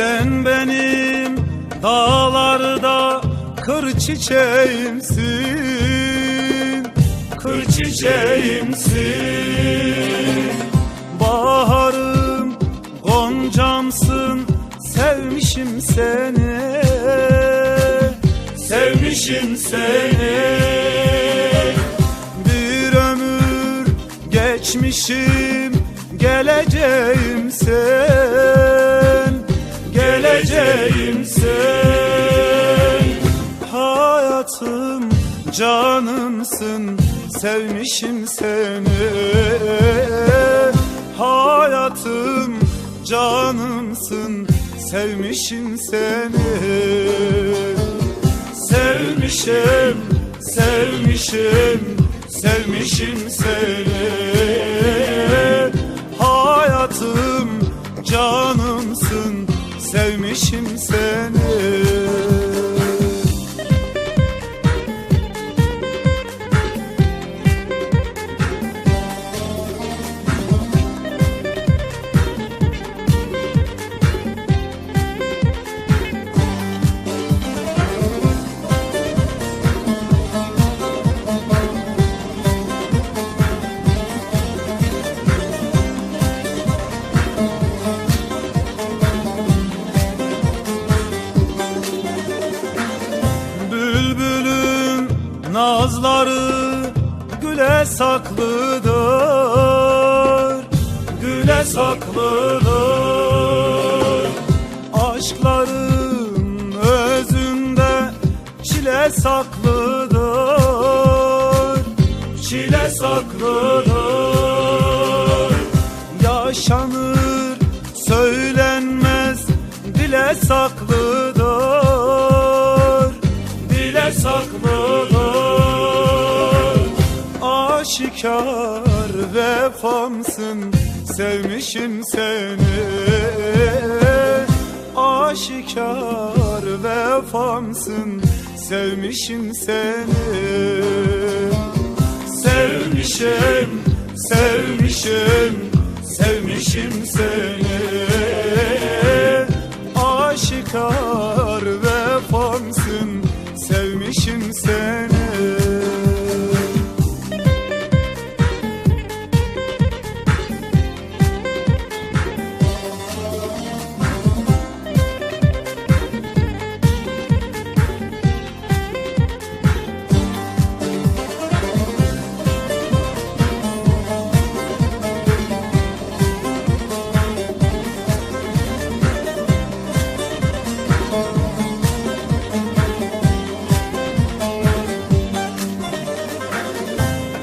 Sen benim dağlarda kır çiçeğimsin Kır çiçeğimsin. Baharım goncamsın Sevmişim seni Sevmişim seni. Bir ömür geçmişim Geleceğim sen Geleceğim sen. Hayatım canımsın. Sevmişim seni. Hayatım canımsın. Sevmişim seni. Sevmişim, sevmişim, sevmişim seni Sevmişim seni güle saklıdır Güle saklıdır. Aşkların özünde çile saklıdır Çile saklıdır. Yaşanır söylenmez dile saklıdır Dile saklıdır Aşikar vefamsın Sevmişim seni. Aşikar vefamsın Sevmişim seni. Sevmişim, sevmişim, sevmişim seni. Aşikar vefamsın, sevmişim seni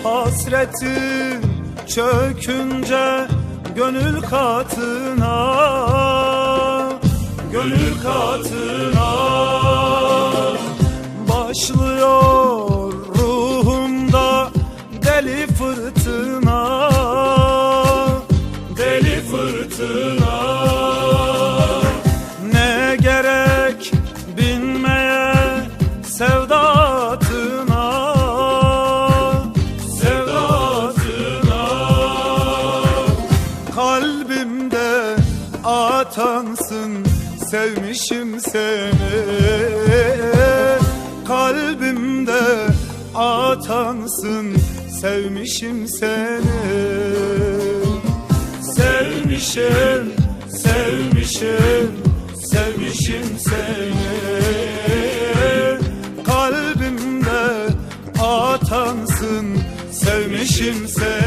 Hasretin çökünce gönül katına Gönül katına atansın Sevmişim seni. Kalbimde atansın Sevmişim seni. Sevmişim, sevmişim, sevmişim seni. Kalbimde atansın, sevmişim seni